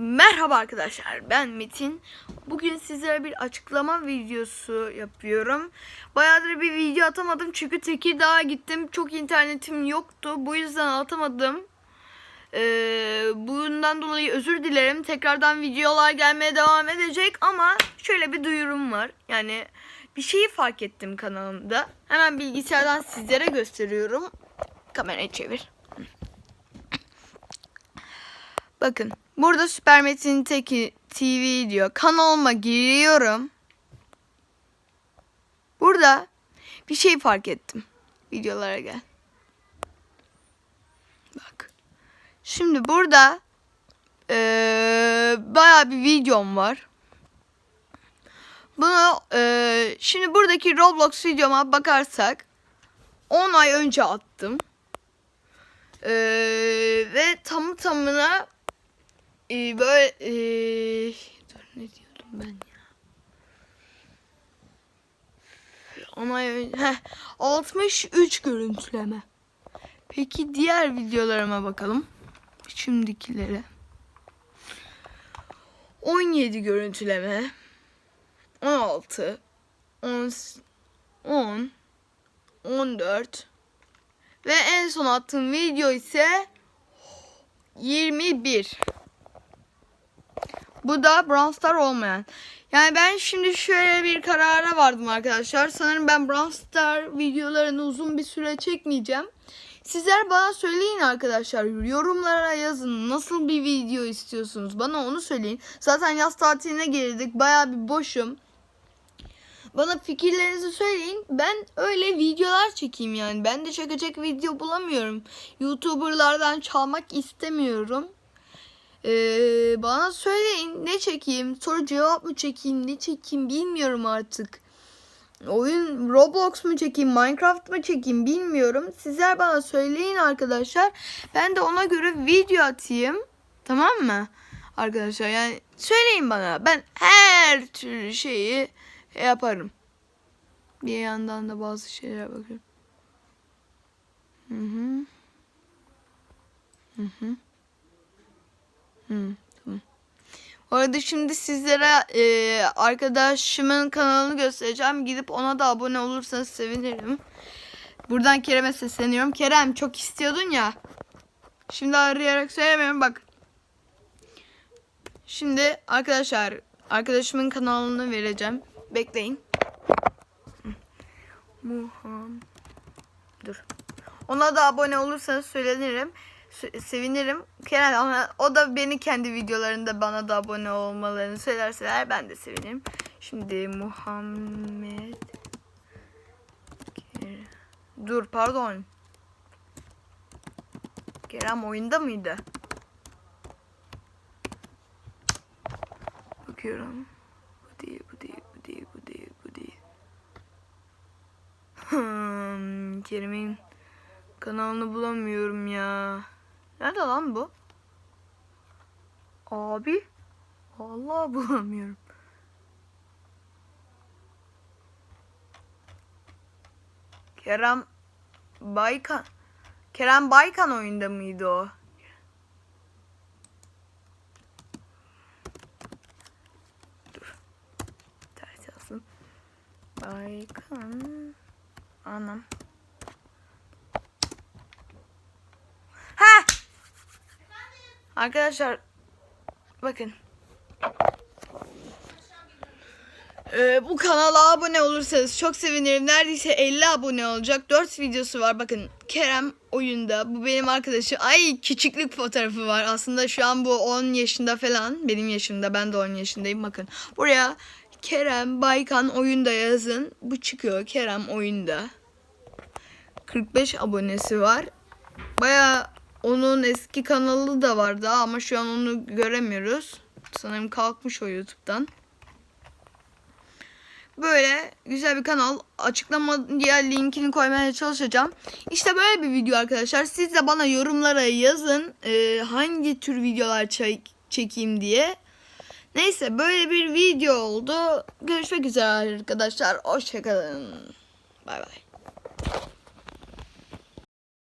Merhaba arkadaşlar ben Metin. Bugün sizlere bir açıklama videosu yapıyorum. Bayağıdır bir video atamadım çünkü Tekirdağ'a gittim. Çok internetim yoktu. Bu yüzden atamadım. Ee, bundan dolayı özür dilerim. Tekrardan videolar gelmeye devam edecek ama şöyle bir duyurum var. Yani bir şeyi fark ettim kanalımda. Hemen bilgisayardan sizlere gösteriyorum. Kamerayı çevir. Bakın burada Süper Metin Teki TV diyor. Kanalıma giriyorum. Burada bir şey fark ettim. Videolara gel. Bak. Şimdi burada eee bayağı bir videom var. Bunu eee, şimdi buradaki Roblox videoma bakarsak 10 ay önce attım. Eee, ve tamı tamına ee, böyle ee, dur ne diyordum ben ya? Ona heh, 63 görüntüleme. Peki diğer videolarıma bakalım. Şimdikilere. 17 görüntüleme. 16 10 10 14 ve en son attığım video ise 21. Bu da Brawl Star olmayan. Yani ben şimdi şöyle bir karara vardım arkadaşlar. Sanırım ben Brawl Star videolarını uzun bir süre çekmeyeceğim. Sizler bana söyleyin arkadaşlar. Yorumlara yazın. Nasıl bir video istiyorsunuz? Bana onu söyleyin. Zaten yaz tatiline girdik. Baya bir boşum. Bana fikirlerinizi söyleyin. Ben öyle videolar çekeyim yani. Ben de çekecek video bulamıyorum. YouTuber'lardan çalmak istemiyorum. Ee, bana söyleyin ne çekeyim? Soru cevap mı çekeyim? Ne çekeyim bilmiyorum artık. Oyun Roblox mu çekeyim? Minecraft mı çekeyim bilmiyorum. Sizler bana söyleyin arkadaşlar. Ben de ona göre video atayım. Tamam mı? Arkadaşlar yani söyleyin bana. Ben her türlü şeyi yaparım. Bir yandan da bazı şeylere bakıyorum. Hı hı. Hı hı. Tamam. Bu arada şimdi sizlere e, arkadaşımın kanalını göstereceğim. Gidip ona da abone olursanız sevinirim. Buradan Kerem'e sesleniyorum. Kerem çok istiyordun ya. Şimdi arayarak söylemiyorum bak. Şimdi arkadaşlar arkadaşımın kanalını vereceğim. Bekleyin. Muham. Dur. Ona da abone olursanız söylenirim. Se- Sevinirim. Kerem ama o da beni kendi videolarında bana da abone olmalarını söylerseler ben de sevinirim. Şimdi Muhammed. Dur pardon. Kerem oyunda mıydı? Bakıyorum. Bu değil, bu değil, bu değil, bu değil, bu değil. Hmm, Kerem'in kanalını bulamıyorum ya. Nerede lan bu? Abi. Vallahi bulamıyorum. Kerem Baykan. Kerem Baykan oyunda mıydı o? Dur. Ters yazsın. Baykan. Anam. Arkadaşlar bakın. Ee, bu kanala abone olursanız çok sevinirim. Neredeyse 50 abone olacak. 4 videosu var. Bakın Kerem oyunda. Bu benim arkadaşım. Ay küçüklük fotoğrafı var. Aslında şu an bu 10 yaşında falan. Benim yaşımda. Ben de 10 yaşındayım. Bakın. Buraya Kerem Baykan oyunda yazın. Bu çıkıyor. Kerem oyunda. 45 abonesi var. Baya onun eski kanalı da vardı ama şu an onu göremiyoruz. Sanırım kalkmış o YouTube'dan. Böyle güzel bir kanal. Açıklamaya linkini koymaya çalışacağım. İşte böyle bir video arkadaşlar. Siz de bana yorumlara yazın. e, hangi tür videolar çek- çekeyim diye. Neyse böyle bir video oldu. Görüşmek üzere arkadaşlar. Hoşçakalın. Bay bay.